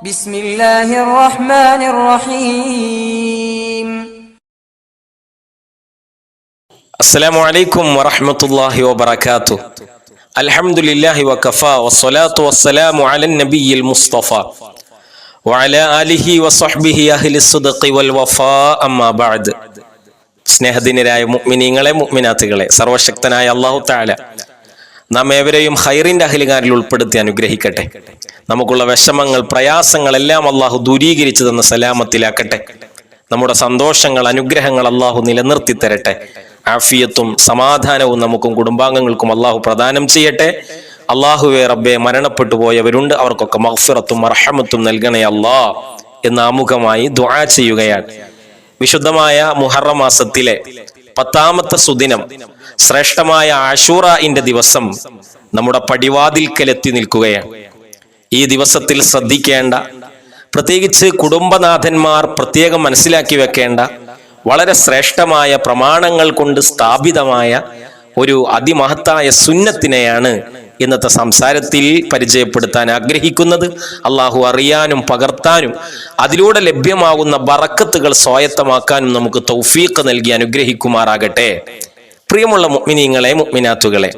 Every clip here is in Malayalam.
ബിസ്മില്ലാഹിർ റഹ്മാനിർ റഹീം അസ്സലാമു അലൈക്കും വറഹ്മത്തുള്ളാഹി വബറകാതുഹു. അൽഹംദുലില്ലാഹി വകഫ വസ്സലാത്തു വസ്സലാമു അലൻ നബിയിൽ മുസ്തഫ. വഅലാ ആലിഹി വസ്വഹ്ബിഹി അഹ്ലി സിദ്ഖി വൽ വഫാ അമ്മാ ബഅദ്. സ്നേഹദിനരായ മുഅ്മിനീങ്ങളെ മുഅ്മിനാത്തുകളെ സർവശക്തനായ അല്ലാഹു തആല നാം ഏവരെയും ഹൈറിന്റെ അഹിലുകാരിൽ ഉൾപ്പെടുത്തി അനുഗ്രഹിക്കട്ടെ. നമുക്കുള്ള വിഷമങ്ങൾ പ്രയാസങ്ങൾ എല്ലാം അള്ളാഹു ദൂരീകരിച്ചു തന്ന സലാമത്തിലാക്കട്ടെ. നമ്മുടെ സന്തോഷങ്ങൾ അനുഗ്രഹങ്ങൾ അള്ളാഹു നിലനിർത്തി തരട്ടെ ആഫിയത്തും സമാധാനവും നമുക്കും കുടുംബാംഗങ്ങൾക്കും അള്ളാഹു പ്രദാനം ചെയ്യട്ടെ. അള്ളാഹുവെ റബ്ബെ മരണപ്പെട്ടു പോയവരുണ്ട്. അവർക്കൊക്കെ മഹ്ഫിറത്തും അർഹമത്തും നൽകണേ അല്ലാ എന്ന് ആമുഖമായി ദുആ ചെയ്യുകയാണ്. വിശുദ്ധമായ മുഹറം മാസത്തിലെ പത്താമത്തെ സുദിനം ശ്രേഷ്ഠമായ ആഷൂറയിന്റെ ദിവസം നമ്മുടെ പടിവാതിൽക്കലെത്തി നിൽക്കുകയാണ്. ഈ ദിവസത്തിൽ ശ്രദ്ധിക്കേണ്ട പ്രത്യേകിച്ച് കുടുംബനാഥന്മാർ പ്രത്യേകം മനസ്സിലാക്കി വെക്കേണ്ട വളരെ ശ്രേഷ്ഠമായ പ്രമാണങ്ങൾ കൊണ്ട് സ്ഥാപിതമായ ഒരു അതിമഹത്തായ സുന്നത്തിനെയാണ് ഇന്നത്തെ സംസാരത്തിൽ പരിചയപ്പെടുത്താൻ ആഗ്രഹിക്കുന്നത് അള്ളാഹു അറിയാനും പകർത്താനും അതിലൂടെ ലഭ്യമാകുന്ന ബറക്കത്തുകൾ സ്വായത്തമാക്കാനും നമുക്ക് തൗഫീഖ് നൽകി അനുഗ്രഹിക്കുമാറാകട്ടെ. പ്രിയമുള്ള മുഗ്മിനീങ്ങളെ മുഗ്മിനാത്തുകളെ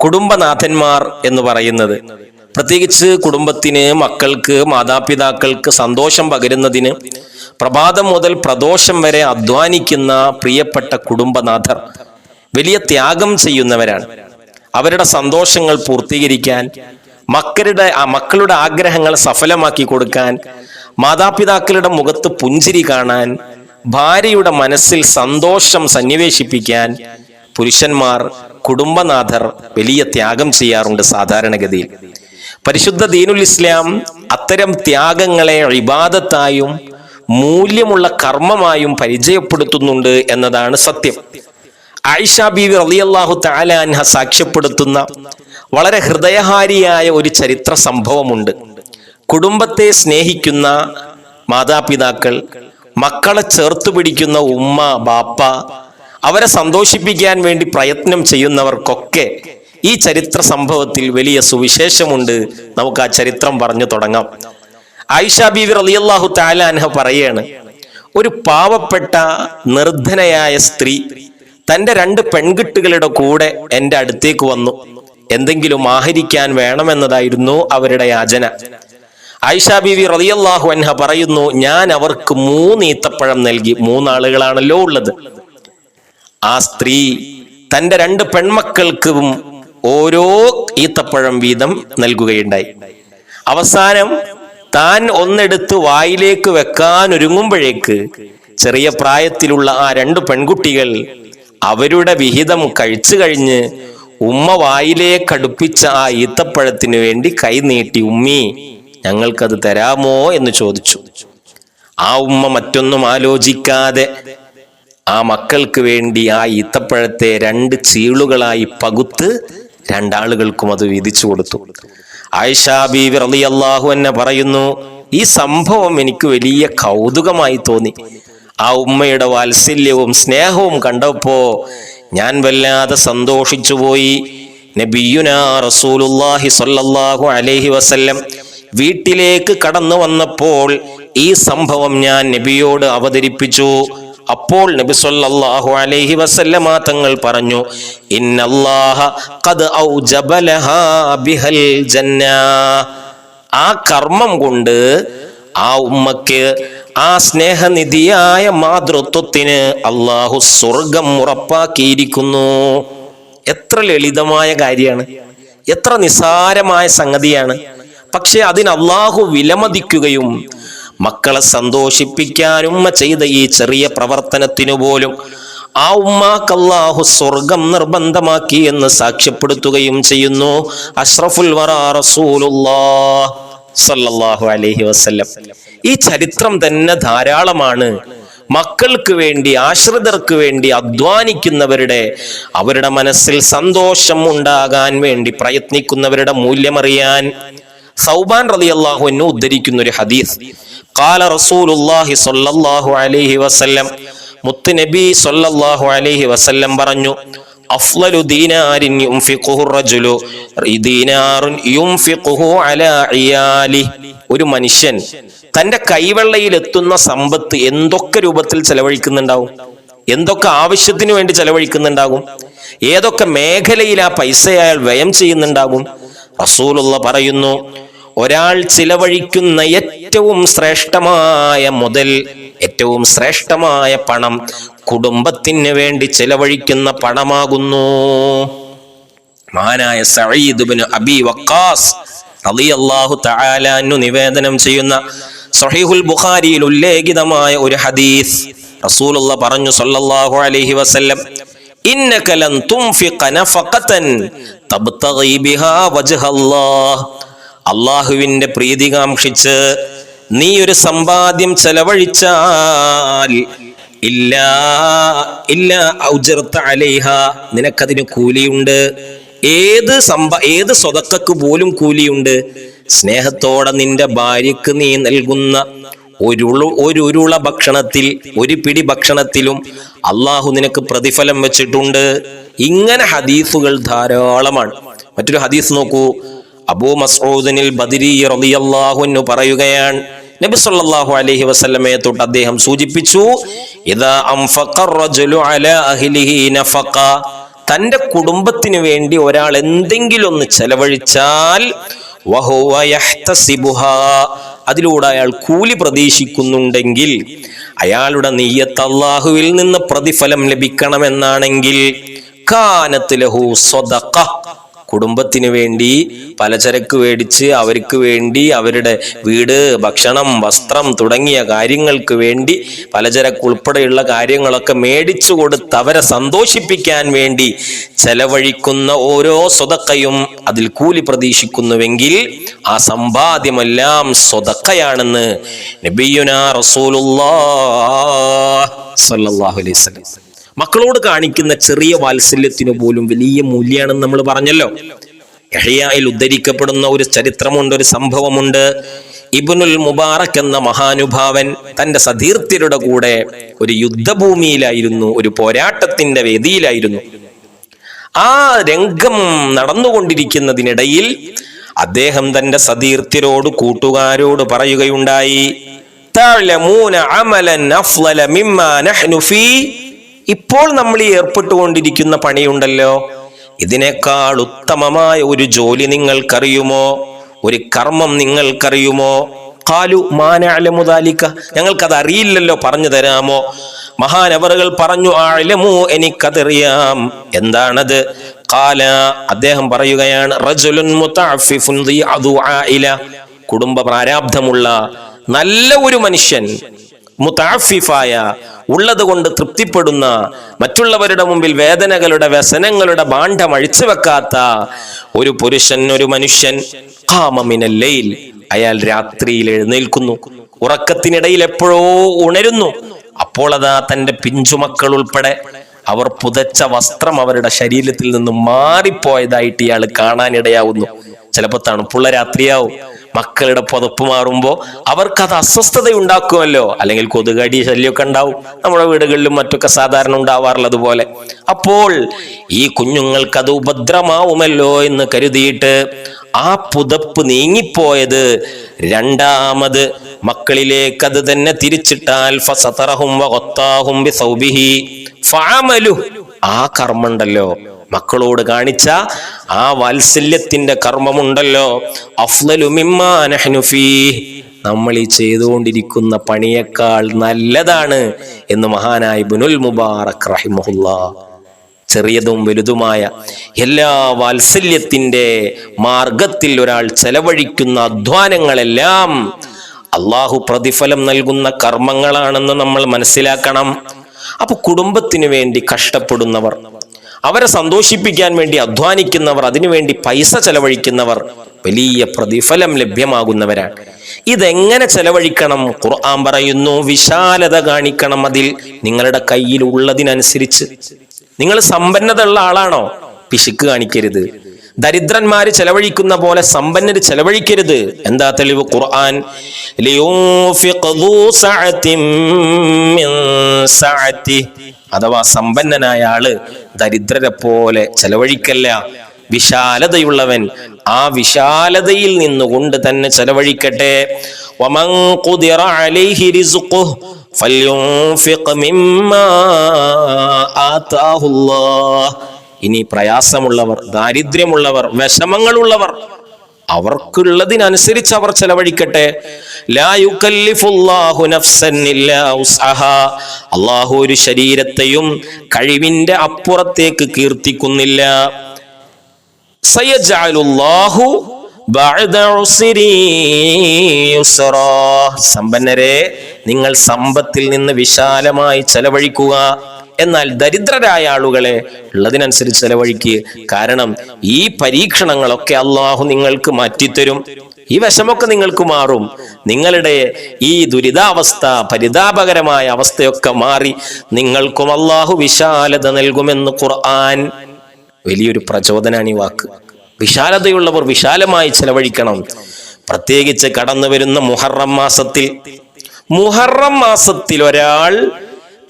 കുടുംബനാഥന്മാർ എന്ന് പറയുന്നത് പ്രത്യേകിച്ച് കുടുംബത്തിന് മക്കൾക്ക് മാതാപിതാക്കൾക്ക് സന്തോഷം പകരുന്നതിന് പ്രഭാതം മുതൽ പ്രദോഷം വരെ അധ്വാനിക്കുന്ന പ്രിയപ്പെട്ട കുടുംബനാഥർ വലിയ ത്യാഗം ചെയ്യുന്നവരാണ്. അവരുടെ സന്തോഷങ്ങൾ പൂർത്തീകരിക്കാൻ മക്കളുടെ മക്കളുടെ ആഗ്രഹങ്ങൾ സഫലമാക്കി കൊടുക്കാൻ മാതാപിതാക്കളുടെ മുഖത്ത് പുഞ്ചിരി കാണാൻ ഭാര്യയുടെ മനസ്സിൽ സന്തോഷം സന്നിവേശിപ്പിക്കാൻ പുരുഷന്മാർ കുടുംബനാഥർ വലിയ ത്യാഗം ചെയ്യാറുണ്ട് സാധാരണഗതിയിൽ. പരിശുദ്ധ ദീനുൽ ഇസ്ലാം അത്തരം ത്യാഗങ്ങളെ ഇബാദത്തായും മൂല്യമുള്ള കർമ്മമായും പരിചയപ്പെടുത്തുന്നുണ്ട് എന്നതാണ് സത്യം. ആയിഷ ബീവി റളിയല്ലാഹു തആല അൻഹ സാക്ഷ്യപ്പെടുത്തുന്ന വളരെ ഹൃദയഹാരിയായ ഒരു ചരിത്ര സംഭവമുണ്ട്. കുടുംബത്തെ സ്നേഹിക്കുന്ന മാതാപിതാക്കൾ മക്കളെ ചേർത്ത് പിടിക്കുന്ന ഉമ്മ ബാപ്പ അവരെ സന്തോഷിപ്പിക്കാൻ വേണ്ടി പ്രയത്നം ചെയ്യുന്നവർക്കൊക്കെ ഈ ചരിത്ര സംഭവത്തിൽ വലിയ സുവിശേഷമുണ്ട്. നമുക്ക് ആ ചരിത്രം പറഞ്ഞു തുടങ്ങാം. ആയിഷ ബീവി റളിയല്ലാഹു തആല അൻഹ പറയാണ് ഒരു പാവപ്പെട്ട നിർധനയായ സ്ത്രീ തന്റെ രണ്ട് പെൺകുട്ടികളുടെ കൂടെ എന്റെ അടുത്തേക്ക് വന്നു. എന്തെങ്കിലും ആഹരിക്കാൻ വേണമെന്നതായിരുന്നു അവരുടെ യാചന. ആയിഷ ബീവി റളിയല്ലാഹു അൻഹ പറയുന്നു ഞാൻ അവർക്ക് മൂന്ന് ഈത്തപ്പഴം നൽകി. മൂന്നാളുകളാണല്ലോ ഉള്ളത്. ആ സ്ത്രീ തന്റെ രണ്ട് പെൺമക്കൾക്കും ഓരോ ഈത്തപ്പഴം വീതം നൽകുകയുണ്ടായി. അവസാനം താൻ ഒന്നെടുത്ത് വായിലേക്ക് വെക്കാൻ ഒരുങ്ങുമ്പോഴേക്ക് ചെറിയ പ്രായത്തിലുള്ള ആ രണ്ട് പെൺകുട്ടികൾ അവരുടെ വിഹിതം കഴിച്ചു കഴിഞ്ഞ് ഉമ്മ വായിലേക്കടുപ്പിച്ച ആ ഈത്തപ്പഴത്തിനു വേണ്ടി കൈനീട്ടി ഉമ്മി ഞങ്ങൾക്കത് തരാമോ? എന്ന് ചോദിച്ചു. ആ ഉമ്മ മറ്റൊന്നും ആലോചിക്കാതെ ആ മക്കൾക്ക് വേണ്ടി ആ ഈത്തപ്പഴത്തെ രണ്ട് ചീളുകളായി പകുത്ത് രണ്ടാളുകൾക്കും അത് വീതിച്ചു കൊടുത്തു. ആയിഷാ ബീവി റളിയല്ലാഹു എന്നെ പറയുന്നു ഈ സംഭവം എനിക്ക് വലിയ കൗതുകമായി തോന്നി. ആ ഉമ്മയുടെ വാത്സല്യവും സ്നേഹവും കണ്ടപ്പോ ഞാൻ വല്ലാതെ സന്തോഷിച്ചു പോയി നബിയുന സ്വല്ലല്ലാഹു അലൈഹി വസല്ലം വീട്ടിലേക്ക് കടന്നു വന്നപ്പോൾ ഈ സംഭവം ഞാൻ നബിയോട് അവതരിപ്പിച്ചു. അപ്പോൾ നബി സല്ലല്ലാഹു അലൈഹി വസല്ലമ തങ്ങൾ പറഞ്ഞു ഇന്നല്ലാഹ ഖദ് ഔജബലഹാ ബിഹൽ ജന്ന. ആ കർമ്മം കൊണ്ട് ആ ഉമ്മക്ക് ആ സ്നേഹനിധിയായ മാതൃത്വത്തിന് അള്ളാഹു സ്വർഗം ഉറപ്പാക്കിയിരിക്കുന്നു. എത്ര ലളിതമായ കാര്യമാണ്. എത്ര നിസാരമായ സംഗതിയാണ്. പക്ഷെ അതിന് അള്ളാഹു വിലമതിക്കുകയും മക്കളെ സന്തോഷിപ്പിക്കാനും ചെയ്ത ഈ ചെറിയ പ്രവർത്തനത്തിനു പോലും ആ ഉമ്മാക്കല്ലാഹു സ്വർഗം നിർബന്ധമാക്കി എന്ന് സാക്ഷ്യപ്പെടുത്തുകയും ചെയ്യുന്നു. അഷ്റഫുൽ വറ റസൂലുള്ളാഹ് സല്ലല്ലാഹു അലൈഹി വസല്ലം. ഈ ചരിത്രം തന്നെ ധാരാളമാണ്. മക്കൾക്ക് വേണ്ടി ആശ്രിതർക്ക് വേണ്ടി അധ്വാനിക്കുന്നവരുടെ അവരുടെ മനസ്സിൽ സന്തോഷം ഉണ്ടാകാൻ വേണ്ടി പ്രയത്നിക്കുന്നവരുടെ മൂല്യമറിയാൻ സൗബാൻ റളിയല്ലാഹു എന്നു ഉദ്ധരിക്കുന്ന ഒരു ഹദീസ്. കാല റസൂലുള്ളാഹി സ്വല്ലല്ലാഹു അലൈഹി വസല്ലം മുത്ത് നബി സൊല്ലാഹു അലൈഹി വസല്ലം പറഞ്ഞു ദീനാറുൻ അലാ ഒരു മനുഷ്യൻ തന്റെ കൈവെള്ളയിൽ എത്തുന്ന സമ്പത്ത് എന്തൊക്കെ രൂപത്തിൽ ചെലവഴിക്കുന്നുണ്ടാവും? എന്തൊക്കെ ആവശ്യത്തിന് വേണ്ടി ചെലവഴിക്കുന്നുണ്ടാകും? ഏതൊക്കെ മേഖലയിൽ ആ പൈസ അയാൾ വ്യയം ചെയ്യുന്നുണ്ടാകും? റസൂലുള്ള പറയുന്നു ഒരാൾ ചിലവഴിക്കുന്ന ഏറ്റവും ശ്രേഷ്ഠമായ മുതൽ ഏറ്റവും ശ്രേഷ്ഠമായ പണം കുടുംബത്തിന് വേണ്ടി ചിലവഴിക്കുന്ന പണമാകുന്നു. മഹാനായ സഈദ് ഇബ്നു അബി വക്കാസ് അള്ളാഹു അൻഹു നിവേദനം ചെയ്യുന്ന സഹീഹുൽ ബുഖാരിയിൽ ഉല്ലേഖിതമായ ഒരു ഹദീസ് റസൂലുള്ള പറഞ്ഞു സല്ലല്ലാഹു അലൈഹി വസല്ലം ഇന്നക ലൻ നഫഖതൻ തബ്തഗി ബിഹാ വജ്ഹല്ലാഹ് അള്ളാഹുവിന്റെ പ്രീതി കാംക്ഷിച്ച് നീ ഒരു സമ്പാദ്യം ചെലവഴിച്ചാൽ ഇല്ല ഇല്ല ഔജർത്ത അലേഹ നിനക്കതിന് കൂലിയുണ്ട്. ഏത് സമ്പ ഏത് സ്വതക്കു പോലും കൂലിയുണ്ട്. സ്നേഹത്തോടെ നിന്റെ ഭാര്യക്ക് നീ നൽകുന്ന ഒരുളു ഒരു ഉരുള ഭക്ഷണത്തിൽ ഒരു പിടി ഭക്ഷണത്തിലും അള്ളാഹു നിനക്ക് പ്രതിഫലം വെച്ചിട്ടുണ്ട്. ഇങ്ങനെ ഹദീസുകൾ ധാരാളമാണ്. മറ്റൊരു ഹദീസ് നോക്കൂ. അബൂ മസൂദിനിൽ ബദരി റളിയല്ലാഹു അൻഹു പറയുകയാണ് നബി സല്ലല്ലാഹു അലൈഹി വസല്ലമയെ തൊട്ട് അദ്ദേഹം സൂചിപ്പിച്ചു ഇദാ അൻഫഖ റജുലു അലാ അഹ്ലിഹി നഫഖ. തന്റെ കുടുംബത്തിന് വേണ്ടി ഒരാൾ എന്തെങ്കിലും ഒന്ന് ചെലവഴിച്ചാൽ അതിലൂടെ അയാൾ കൂലി പ്രതീക്ഷിക്കുന്നുണ്ടെങ്കിൽ അയാളുടെ നെയ്യത്ത് അള്ളാഹുവിൽ നിന്ന് പ്രതിഫലം ലഭിക്കണമെന്നാണെങ്കിൽ കാനത്ത് ലഹു സ്വതഖ കുടുംബത്തിന് വേണ്ടി പലചരക്ക് മേടിച്ച് അവർക്ക് വേണ്ടി അവരുടെ വീട് ഭക്ഷണം വസ്ത്രം തുടങ്ങിയ കാര്യങ്ങൾക്ക് വേണ്ടി പലചരക്ക് ഉൾപ്പെടെയുള്ള കാര്യങ്ങളൊക്കെ മേടിച്ചു കൊടുത്ത് അവരെ സന്തോഷിപ്പിക്കാൻ വേണ്ടി ചെലവഴിക്കുന്ന ഓരോ സ്വതക്കയും അതിൽ കൂലി പ്രതീക്ഷിക്കുന്നുവെങ്കിൽ ആ സമ്പാദ്യമെല്ലാം സ്വതക്കയാണെന്ന് നബിയുന റസൂലുള്ളാഹി അലൈഹി വസല്ലം മക്കളോട് കാണിക്കുന്ന ചെറിയ വാത്സല്യത്തിനു പോലും വലിയ മൂല്യമാണെന്ന് നമ്മൾ പറഞ്ഞല്ലോ. എഹയായിൽ ഉദ്ധരിക്കപ്പെടുന്ന ഒരു ചരിത്രമുണ്ട് ഒരു സംഭവമുണ്ട്. ഇബുനുൽ മുബാറക് എന്ന മഹാനുഭാവൻ തന്റെ സതീർത്ഥ്യരുടെ കൂടെ ഒരു യുദ്ധഭൂമിയിലായിരുന്നു ഒരു പോരാട്ടത്തിന്റെ വേദിയിലായിരുന്നു. ആ രംഗം നടന്നുകൊണ്ടിരിക്കുന്നതിനിടയിൽ അദ്ദേഹം തന്റെ സതീർത്ഥ്യരോട് കൂട്ടുകാരോട് പറയുകയുണ്ടായി "തഅലമൂന അമലൻ നഹ്നു ഫീ ഇപ്പോൾ നമ്മൾ ഈ ഏർപ്പെട്ടുകൊണ്ടിരിക്കുന്ന പണിയുണ്ടല്ലോ. ഇതിനേക്കാൾ ഉത്തമമായ ഒരു ജോലി നിങ്ങൾക്കറിയുമോ? ഒരു കർമ്മം നിങ്ങൾക്കറിയുമോ? കാലു മാനാലമുതാലിക്ക ഞങ്ങൾക്കത് അറിയില്ലല്ലോ പറഞ്ഞു തരാമോ? മഹാനവറുകൾ പറഞ്ഞു ആലമു എനിക്കതറിയാം. എന്താണത്? കാല അദ്ദേഹം പറയുകയാണ് റജുലുൻ കുടുംബ പ്രാരാബ്ധമുള്ള നല്ല ഒരു മനുഷ്യൻ മുതാഫിഫായ ഉള്ളത് കൊണ്ട് തൃപ്തിപ്പെടുന്ന മറ്റുള്ളവരുടെ മുമ്പിൽ വേദനകളുടെ വ്യസനങ്ങളുടെ ഭാണ്ഡം അഴിച്ചു വെക്കാത്ത ഒരു പുരുഷൻ ഒരു മനുഷ്യൻ കാമമിനല്ലയിൽ അയാൾ രാത്രിയിൽ എഴുന്നേൽക്കുന്നു. ഉറക്കത്തിനിടയിൽ എപ്പോഴോ ഉണരുന്നു. അപ്പോൾ അതാ തന്റെ പിഞ്ചുമക്കൾ ഉൾപ്പെടെ അവർ പുതച്ച വസ്ത്രം അവരുടെ ശരീരത്തിൽ നിന്നും മാറിപ്പോയതായിട്ട് ഇയാൾ കാണാനിടയാവുന്നു. ചിലപ്പോൾ തണുപ്പുള്ള രാത്രിയാവും. മക്കളുടെ പുതപ്പ് മാറുമ്പോൾ അവർക്കത് അസ്വസ്ഥത ഉണ്ടാക്കുമല്ലോ അല്ലെങ്കിൽ കൊതുകടി ശല്യമൊക്കെ ഉണ്ടാവും. നമ്മുടെ വീടുകളിലും മറ്റൊക്കെ സാധാരണ ഉണ്ടാവാറുള്ളത് പോലെ. അപ്പോൾ ഈ കുഞ്ഞുങ്ങൾക്ക് അത് ഉപദ്രമാവുമല്ലോ എന്ന് കരുതിയിട്ട് ആ പുതപ്പ് നീങ്ങിപ്പോയത് രണ്ടാമത് മക്കളിലേക്ക് അത് തന്നെ തിരിച്ചിട്ടാൽ ഫസതറഹും ആ കർമ്മമുണ്ടല്ലോ. മക്കളോട് കാണിച്ച ആ വാത്സല്യത്തിന്റെ കർമ്മമുണ്ടല്ലോ. അഫ്ലലു മിമ്മാ നഹ്നു ഫീ. നമ്മൾ ഈ ചെയ്തുകൊണ്ടിരിക്കുന്ന പണിയേക്കാൾ നല്ലതാണ് എന്ന് മഹാനായ ബുനുൽ മുബാറക് റഹിമഹുല്ലാ. ചെറിയതും വലുതുമായ എല്ലാ വാത്സല്യത്തിന്റെ മാർഗത്തിൽ ഒരാൾ ചെലവഴിക്കുന്ന അധ്വാനങ്ങളെല്ലാം അള്ളാഹു പ്രതിഫലം നൽകുന്ന കർമ്മങ്ങളാണെന്ന് നമ്മൾ മനസ്സിലാക്കണം. അപ്പൊ കുടുംബത്തിന് വേണ്ടി കഷ്ടപ്പെടുന്നവർ അവരെ സന്തോഷിപ്പിക്കാൻ വേണ്ടി അധ്വാനിക്കുന്നവർ അതിനുവേണ്ടി പൈസ ചെലവഴിക്കുന്നവർ വലിയ പ്രതിഫലം ലഭ്യമാകുന്നവരാണ്. ഇതെങ്ങനെ ചെലവഴിക്കണം? ഖുർആൻ പറയുന്നു വിശാലത കാണിക്കണം അതിൽ. നിങ്ങളുടെ കയ്യിൽ ഉള്ളതിനനുസരിച്ച്. നിങ്ങൾ സമ്പന്നതയുള്ള ആളാണോ? പിശുക്ക് കാണിക്കരുത്. ദരിദ്രന്മാര് ചെലവഴിക്കുന്ന പോലെ സമ്പന്നര് ചെലവഴിക്കരുത്. എന്താ തെളിവ്? ഖുർആൻ അഥവാ സമ്പന്നനായ ആൾ ദരിദ്രരെ പോലെ ചെലവഴിക്കല്ല. വിശാലതയുള്ളവൻ ആ വിശാലതയിൽ നിന്നുകൊണ്ട് തന്നെ ചെലവഴിക്കട്ടെ. ഫല്യൂഫിഖ് മിമ്മാ ആതാഹുല്ലാഹ്. ഇനി പ്രയാസമുള്ളവർ ദാരിദ്ര്യമുള്ളവർ വിഷമങ്ങളുള്ളവർ അവർക്കുള്ളതിനനുസരിച്ച് അവർ ചെലവഴിക്കട്ടെ. അള്ളാഹു ഒരു ശരീരത്തെയും കഴിവിന്റെ അപ്പുറത്തേക്ക് കീർത്തിക്കുന്നില്ല. സമ്പന്നരെ നിങ്ങൾ സമ്പത്തിൽ നിന്ന് വിശാലമായി ചെലവഴിക്കുക എന്നാൽ ദരിദ്രരായ ആളുകളെ ഉള്ളതിനനുസരിച്ച് ചെലവഴിക്കുക കാരണം ഈ പരീക്ഷണങ്ങളൊക്കെ അള്ളാഹു നിങ്ങൾക്ക് മാറ്റിത്തരും. ഈ വിഷമൊക്കെ നിങ്ങൾക്ക് മാറും. നിങ്ങളുടെ ഈ ദുരിതാവസ്ഥ പരിതാപകരമായ അവസ്ഥയൊക്കെ മാറി നിങ്ങൾക്കും അള്ളാഹു വിശാലത നൽകുമെന്ന് ഖുർആൻ വലിയൊരു പ്രചോദനാണ് ഈ വാക്ക്. വിശാലതയുള്ളവർ വിശാലമായി ചെലവഴിക്കണം. പ്രത്യേകിച്ച് കടന്നു വരുന്ന മുഹറം മാസത്തിൽ. മുഹറം മാസത്തിൽ ഒരാൾ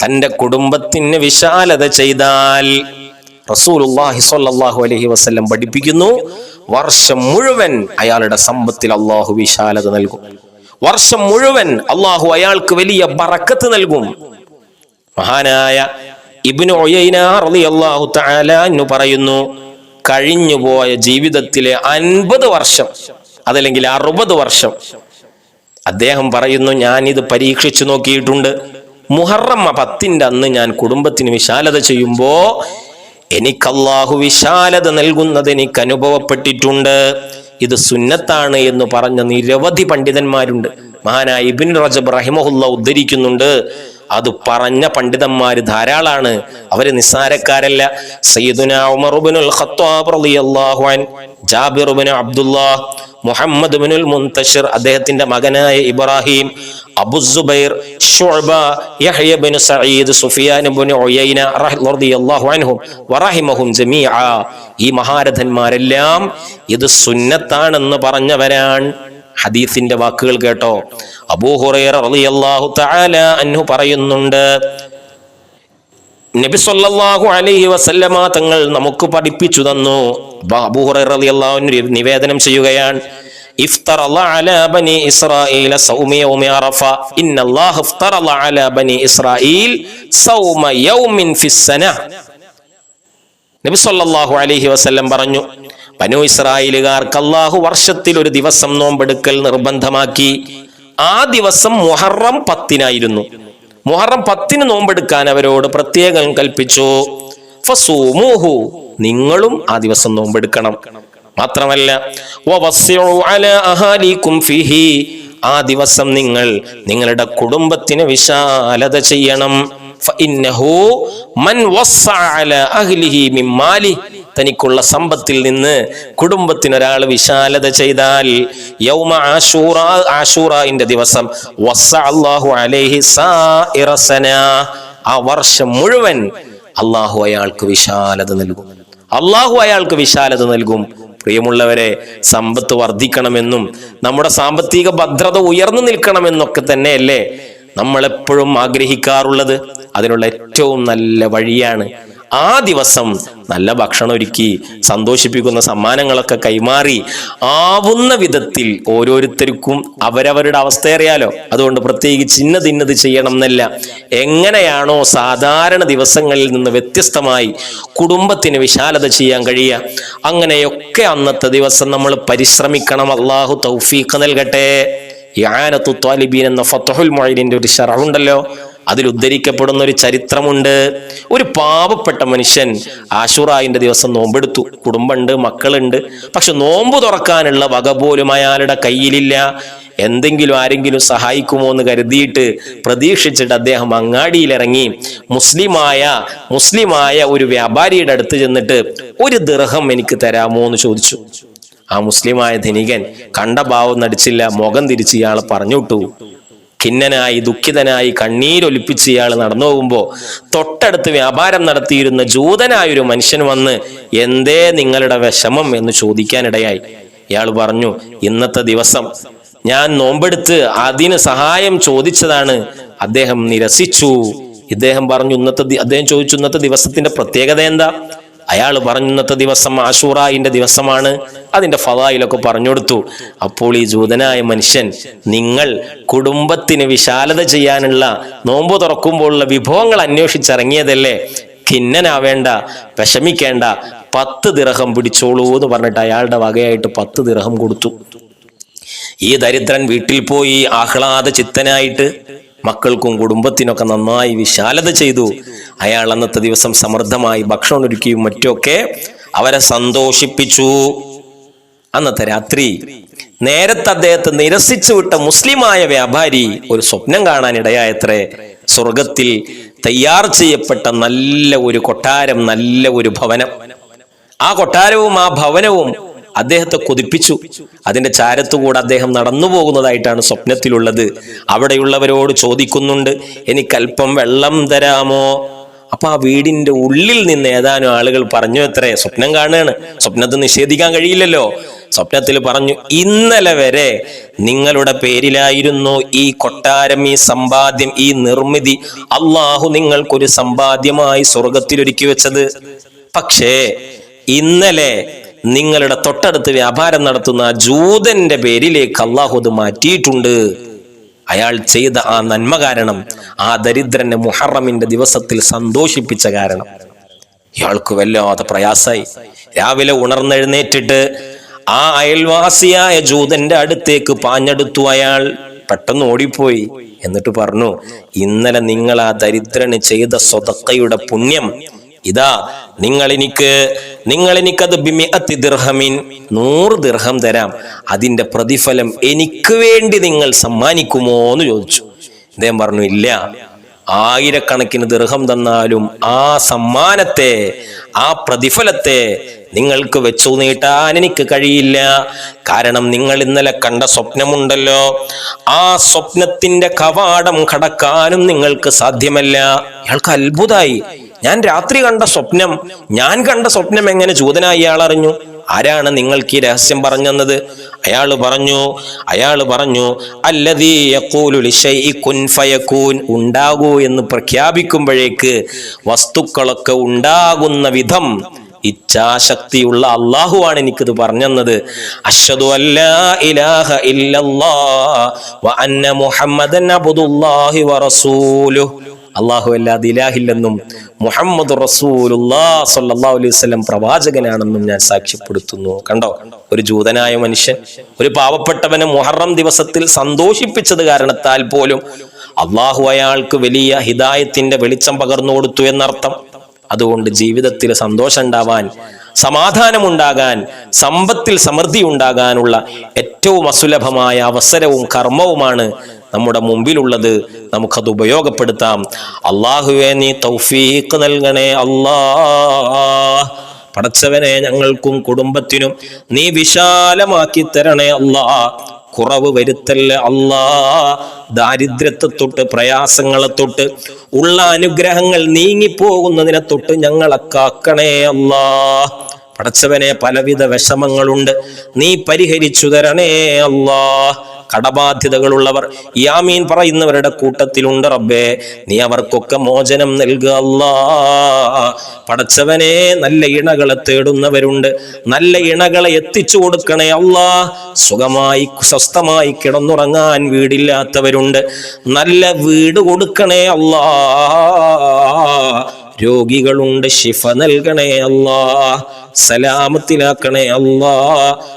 തന്റെ കുടുംബത്തിന് വിശാലത ചെയ്താൽ റസൂലുള്ളാഹി സ്വല്ലല്ലാഹു അലൈഹി വസല്ലം പഠിപ്പിക്കുന്നു. വർഷം മുഴുവൻ അയാളുടെ സമ്പത്തിൽ അള്ളാഹു വിശാലത നൽകും. വർഷം മുഴുവൻ അള്ളാഹു അയാൾക്ക് വലിയ ബറക്കത്ത് നൽകും. മഹാനായ ഇബ്നു റളിയല്ലാഹു തആല എന്ന് പറയുന്നു കഴിഞ്ഞുപോയ ജീവിതത്തിലെ അൻപത് വർഷം അതല്ലെങ്കിൽ അറുപത് വർഷം അദ്ദേഹം പറയുന്നു ഞാൻ ഇത് പരീക്ഷിച്ചു നോക്കിയിട്ടുണ്ട്. മുഹറം പത്തിന്റെ അന്ന് ഞാൻ കുടുംബത്തിന് വിശാലത ചെയ്യുമ്പോ എനിക്കല്ലാഹു വിശാലത നൽകുന്നത് എനിക്ക് അനുഭവപ്പെട്ടിട്ടുണ്ട്. ഇത് സുന്നത്താണ് എന്ന് പറഞ്ഞ നിരവധി പണ്ഡിതന്മാരുണ്ട്. മഹാനായ ഇബിൻ റജബ് റഹിമഹുല്ല ഉദ്ധരിക്കുന്നുണ്ട്. അത് പറഞ്ഞ പണ്ഡിതന്മാര് ധാരാളാണ്. അവർ നിസ്സാരക്കാരല്ല. സയ്യിദുന ഉമർ ഖത്താബ് റളിയല്ലാഹു അൻ ജാബിർ അബ്ദുല്ലാഹ് മുഹമ്മദ് ബിനുൽ മുന്തഷിർ അദ്ദേഹത്തിന്റെ മകനായ Ibrahim Abu Zubair Shuba Saeed Uyaina വറഹിമഹും ജമീഅ. ഈ മഹാരഥന്മാരെല്ലാം ഇത് സുന്നത്താണെന്ന് പറഞ്ഞവരാണ്. ഹദീസിന്റെ വാക്കുകൾ കേട്ടോ. അബൂ ഹുറൈറ റളിയല്ലാഹു തആല അൻഹു പറയുന്നുണ്ട് നബി സല്ലല്ലാഹു അലൈഹി വസല്ലമ തങ്ങൾ നമുക്ക് പഠിപ്പിച്ചു തന്നു. അബൂ റളിയല്ലാഹു അൻഹു നിവേദനം ചെയ്യുകയാണ്. ഇഫ്തറ അലാ ബനി ഇസ്രായീല ഇന്നല്ലാഹു ഇഫ്തറ അലാ ബനി ഇസ്രായീൽ സൗമ യൗമിൻ ഫിസ്സന നബി സല്ലല്ലാഹു അലൈഹി വസല്ലം പറഞ്ഞു ബനു ഇസ്രായേലുകാർക്ക് അല്ലാഹു വർഷത്തിൽ ഒരു ദിവസം നോമ്പെടുക്കൽ നിർബന്ധമാക്കി. ആ ദിവസം മുഹറം പത്തിനായിരുന്നു. മുഹറം പത്തിന് നോമ്പെടുക്കാൻ അവരോട് പ്രത്യേകം കൽപ്പിച്ചു. ഫസൂമൂഹു നിങ്ങളും ആ ദിവസം നോമ്പെടുക്കണം. മാത്രമല്ല ആ ദിവസം നിങ്ങൾ നിങ്ങളുടെ കുടുംബത്തിന് വിശാലത ചെയ്യണം. തനിക്കുള്ള സമ്പത്തിൽ നിന്ന് കുടുംബത്തിന് ഒരാൾ വിശാലത ചെയ്താൽ യൗമ ആഷൂറ ആഷൂറായിന്റെ ദിവസം ആ വർഷം മുഴുവൻ അള്ളാഹു അയാൾക്ക് വിശാലത നൽകും. അള്ളാഹു അയാൾക്ക് വിശാലത നൽകും. പ്രിയമുള്ളവരെ സമ്പത്ത് വർദ്ധിക്കണമെന്നും നമ്മുടെ സാമ്പത്തിക ഭദ്രത ഉയർന്നു നിൽക്കണമെന്നൊക്കെ തന്നെയല്ലേ നമ്മൾ എപ്പോഴും ആഗ്രഹിക്കാറുള്ളത് അതിനുള്ള ഏറ്റവും നല്ല വഴിയാണ്. ആ ദിവസം നല്ല ഭക്ഷണം ഒരുക്കി സന്തോഷിപ്പിക്കുന്ന സമ്മാനങ്ങളൊക്കെ കൈമാറി ആവുന്ന വിധത്തിൽ ഓരോരുത്തർക്കും അവരവരുടെ അവസ്ഥ അറിയാലോ അതുകൊണ്ട് പ്രത്യേകിച്ച് ഇന്നത് ഇന്നത് ചെയ്യണം എന്നല്ല എങ്ങനെയാണോ സാധാരണ ദിവസങ്ങളിൽ നിന്ന് വ്യത്യസ്തമായി കുടുംബത്തിന് വിശാലത ചെയ്യാൻ കഴിയുക. അങ്ങനെയൊക്കെ അന്നത്തെ ദിവസം നമ്മൾ പരിശ്രമിക്കണം. അള്ളാഹു തൗഫീഖ് നൽകട്ടെ. യാനത്തു ത്വാലിബീൻ എന്ന ഫത്തഹുൽ മുഈനിന്റെ ഒരു ഷറവുണ്ടല്ലോ അതിൽ ഉദ്ധരിക്കപ്പെടുന്ന ഒരു ചരിത്രമുണ്ട്. ഒരു പാവപ്പെട്ട മനുഷ്യൻ ആശുറായിന്റെ ദിവസം നോമ്പെടുത്തു. കുടുംബമുണ്ട് മക്കളുണ്ട്. പക്ഷെ നോമ്പ് തുറക്കാനുള്ള വക പോലും അയാളുടെ കയ്യിലില്ല. എന്തെങ്കിലും ആരെങ്കിലും സഹായിക്കുമോ എന്ന് കരുതിയിട്ട് പ്രതീക്ഷിച്ചിട്ട് അദ്ദേഹം അങ്ങാടിയിലിറങ്ങി മുസ്ലിമായ മുസ്ലിമായ ഒരു വ്യാപാരിയുടെ അടുത്ത് ചെന്നിട്ട് ഒരു ദൃഹം എനിക്ക് തരാമോ എന്ന് ചോദിച്ചു. ആ മുസ്ലിമായ ധനികൻ കണ്ട ഭാവം നടിച്ചില്ല മുഖം തിരിച്ച് ഇയാൾ പറഞ്ഞുവിട്ടു ഖിന്നനായി ദുഃഖിതനായി കണ്ണീരൊലിപ്പിച്ച് ഇയാൾ നടന്നു പോകുമ്പോ തൊട്ടടുത്ത് വ്യാപാരം നടത്തിയിരുന്ന ജൂതനായൊരു മനുഷ്യൻ വന്ന് എന്തേ നിങ്ങളുടെ വിഷമം? എന്ന് ചോദിക്കാനിടയായി. ഇയാൾ പറഞ്ഞു ഇന്നത്തെ ദിവസം ഞാൻ നോമ്പെടുത്ത് അതിന് സഹായം ചോദിച്ചതാണ്. അദ്ദേഹം നിരസിച്ചു. ഇദ്ദേഹം പറഞ്ഞു ഇന്നത്തെ അദ്ദേഹം ചോദിച്ചു ഇന്നത്തെ ദിവസത്തിന്റെ പ്രത്യേകത എന്താ? അയാൾ പറഞ്ഞത്തെ ദിവസം ആഷൂറായിന്റെ ദിവസമാണ്. അതിന്റെ ഫവായിലൊക്കെ പറഞ്ഞു കൊടുത്തു അപ്പോൾ ഈ ജൂതനായ മനുഷ്യൻ നിങ്ങൾ കുടുംബത്തിന് വിശാലത ചെയ്യാനുള്ള നോമ്പ് തുറക്കുമ്പോഴുള്ള വിഭവങ്ങൾ അന്വേഷിച്ചിറങ്ങിയതല്ലേ? ഖിന്നനാവേണ്ട വിഷമിക്കേണ്ട പത്ത് ദിർഹം പിടിച്ചോളൂ എന്ന് പറഞ്ഞിട്ട് അയാളുടെ വകയായിട്ട് പത്ത് ദിർഹം കൊടുത്തു. ഈ ദരിദ്രൻ വീട്ടിൽ പോയി ആഹ്ലാദ ചിത്തനായിട്ട് മക്കൾക്കും കുടുംബത്തിനൊക്കെ നന്നായി വിശാലത ചെയ്തു. അയാൾ അന്നത്തെ ദിവസം സമൃദ്ധമായി ഭക്ഷണം ഒരുക്കിയും മറ്റുമൊക്കെ അവരെ സന്തോഷിപ്പിച്ചു. അന്നത്തെ രാത്രി നേരത്തെ അദ്ദേഹത്തെ നിരസിച്ചു വിട്ട മുസ്ലിമായ വ്യാപാരി ഒരു സ്വപ്നം കാണാൻ ഇടയായത്രേ. സ്വർഗത്തിൽ തയ്യാർ ചെയ്യപ്പെട്ട നല്ല ഒരു കൊട്ടാരം നല്ല ഒരു ഭവനം. ആ കൊട്ടാരവും ആ ഭവനവും അദ്ദേഹത്തെ കൊതിപ്പിച്ചു. അതിന്റെ ചാരത്തുകൂടെ അദ്ദേഹം നടന്നു പോകുന്നതായിട്ടാണ് സ്വപ്നത്തിലുള്ളത്. അവിടെയുള്ളവരോട് ചോദിക്കുന്നുണ്ട് എനിക്കല്പം വെള്ളം തരാമോ? അപ്പൊ ആ വീടിന്റെ ഉള്ളിൽ നിന്ന് ഏതാനും ആളുകൾ പറഞ്ഞു എത്രേ സ്വപ്നം കാണുകയാണ്. സ്വപ്നത്തെ നിഷേധിക്കാൻ കഴിയില്ലല്ലോ. സ്വപ്നത്തിൽ പറഞ്ഞു ഇന്നലെ വരെ നിങ്ങളുടെ പേരിലായിരുന്നു ഈ കൊട്ടാരം ഈ സമ്പാദ്യം ഈ നിർമ്മിതി. അള്ളാഹു നിങ്ങൾക്കൊരു സമ്പാദ്യമായി സ്വർഗത്തിൽ ഒരുക്കി വെച്ചത്. പക്ഷേ ഇന്നലെ നിങ്ങളുടെ തൊട്ടടുത്ത് വ്യാപാരം നടത്തുന്ന ജൂതന്റെ പേരിലേക്ക് അള്ളാഹു അത് മാറ്റിയിട്ടുണ്ട്. അയാൾ ചെയ്ത ആ നന്മ കാരണം ആ ദരിദ്രനെ മുഹറമിന്റെ ദിവസത്തിൽ സന്തോഷിപ്പിച്ച കാരണം. ഇയാൾക്ക് വല്ലാതെ പ്രയാസായി രാവിലെ ഉണർന്നെഴുന്നേറ്റിട്ട് ആ അയൽവാസിയായ ജൂതന്റെ അടുത്തേക്ക് പാഞ്ഞെടുത്തു അയാൾ. പെട്ടെന്ന് ഓടിപ്പോയി. എന്നിട്ട് പറഞ്ഞു ഇന്നലെ നിങ്ങൾ ആ ദരിദ്രന് ചെയ്ത സ്വതക്കയുടെ പുണ്യം ഇതാ നിങ്ങൾ എനിക്ക് നിങ്ങൾ എനിക്കത് ബിമിഅത്തി ദിർഹമിൻ നൂറ് ദിർഹം തരാം. അതിന്റെ പ്രതിഫലം എനിക്ക് വേണ്ടി നിങ്ങൾ സമ്മാനിക്കുമോ എന്ന് ചോദിച്ചു. അദ്ദേഹം പറഞ്ഞു ഇല്ല. ആയിരക്കണക്കിന് ദൃഹം തന്നാലും ആ സമ്മാനത്തെ ആ പ്രതിഫലത്തെ നിങ്ങൾക്ക് വെച്ചു നീട്ടാൻ എനിക്ക് കഴിയില്ല. കാരണം നിങ്ങൾ ഇന്നലെ കണ്ട സ്വപ്നമുണ്ടല്ലോ. ആ സ്വപ്നത്തിന്റെ കവാടം കടക്കാനും നിങ്ങൾക്ക് സാധ്യമല്ല. ഇയാൾക്ക് അത്ഭുതമായി ഞാൻ രാത്രി കണ്ട സ്വപ്നം ഞാൻ കണ്ട സ്വപ്നം എങ്ങനെ ചൂതന ഇയാൾ അറിഞ്ഞു? ആരാണ് നിങ്ങൾക്ക് ഈ രഹസ്യം പറഞ്ഞത് അയാൾ പറഞ്ഞു അയാൾ പറഞ്ഞു അല്ലതീ യഖൂലു ലിശൈഇ കുൻ ഫയകൂൻ ഉണ്ടാകൂ എന്ന് പ്രഖ്യാപിക്കുമ്പോഴേക്ക് വസ്തുക്കളൊക്കെ ഉണ്ടാകുന്ന വിധം ഇച്ഛാശക്തിയുള്ള അള്ളാഹുവാണ് എനിക്കിത് പറഞ്ഞത് അഷ്ഹദു അല്ലാഹ ഇല്ലല്ലാഹ് വ മുഹമ്മദൻ അള്ളാഹു അല്ലാതെ ഇലാഹില്ലെന്നും മുഹമ്മദ് റസൂലുല്ലാ സല്ലല്ലാഹു അലൈഹി പ്രവാചകനാണെന്നും ഞാൻ സാക്ഷ്യപ്പെടുത്തുന്നു. കണ്ടോ? ഒരു ജൂതനായ മനുഷ്യൻ ഒരു പാവപ്പെട്ടവനെ മുഹറം ദിവസത്തിൽ സന്തോഷിപ്പിച്ചത് കാരണത്താൽ പോലും അള്ളാഹു അയാൾക്ക് വലിയ ഹിദായത്തിന്റെ വെളിച്ചം പകർന്നു കൊടുത്തു എന്നർത്ഥം. അതുകൊണ്ട് ജീവിതത്തിൽ സന്തോഷം ഉണ്ടാവാൻ സമാധാനമുണ്ടാകാൻ സമ്പത്തിൽ സമൃദ്ധി ഉണ്ടാകാനുള്ള ഏറ്റവും അസുലഭമായ അവസരവും കർമ്മവുമാണ് നമ്മുടെ മുമ്പിലുള്ളത് നമുക്കത് ഉപയോഗപ്പെടുത്താം. അള്ളാഹുവെ നീ തൗഫീഖ് നൽകണേ അല്ലാ. പടച്ചവനെ ഞങ്ങൾക്കും കുടുംബത്തിനും നീ വിശാലമാക്കി തരണേ അല്ലാ. കുറവ് വരുത്തല്ല അല്ലാ. ദാരിദ്ര്യത്തെ തൊട്ട് പ്രയാസങ്ങളെ തൊട്ട് ഉള്ള അനുഗ്രഹങ്ങൾ നീങ്ങിപ്പോകുന്നതിനെ തൊട്ട് ഞങ്ങളെ കാക്കണേ അല്ലാ. പടച്ചവനെ പലവിധ വിഷമങ്ങളുണ്ട്. നീ പരിഹരിച്ചു തരണേ അല്ലാ. കടബാധ്യതകളുള്ളവർ. യാമീൻ പറയുന്നവരുടെ കൂട്ടത്തിലുണ്ട് റബ്ബേ. നീ അവർക്കൊക്കെ മോചനം നൽകുക അല്ലാ. പടച്ചവനെ നല്ല ഇണകളെ തേടുന്നവരുണ്ട്. നല്ല ഇണകളെ എത്തിച്ചു കൊടുക്കണേ അല്ലാ. സുഖമായി സ്വസ്ഥമായി കിടന്നുറങ്ങാൻ വീടില്ലാത്തവരുണ്ട്. നല്ല വീട് കൊടുക്കണേ അല്ലാ. രോഗികളുണ്ട് ശിഫ നൽകണേ അല്ലാ സലാമത്തിലാക്കണേ അല്ലാ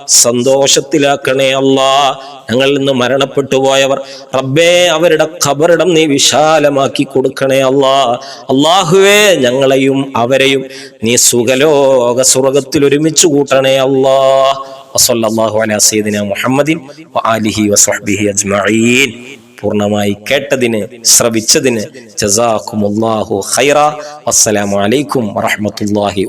സന്തോഷത്തിലാക്കണേ അല്ലാ. ഞങ്ങളിൽ നിന്ന് മരണപ്പെട്ടു പോയവർ റബ്ബേ അവരുടെ ഖബറിടം നീ വിശാലമാക്കി കൊടുക്കണേ അല്ലാ. അള്ളാഹുവേ ഞങ്ങളെയും അവരെയും നീ സുഖലോക സ്വർഗത്തിൽ ഒരുമിച്ച് കൂട്ടണേ അല്ലാ. വസല്ലല്ലാഹു അലാ സയ്യിദിന മുഹമ്മദിൻ അജ്മഈൻ. പൂർണമായി കേട്ടതിന് ശ്രവിച്ചതിന് ജസാഖുമുല്ലാഹു ഖൈറ. അസ്സലാമു അലൈക്കും വറഹ്മത്തുള്ളാഹി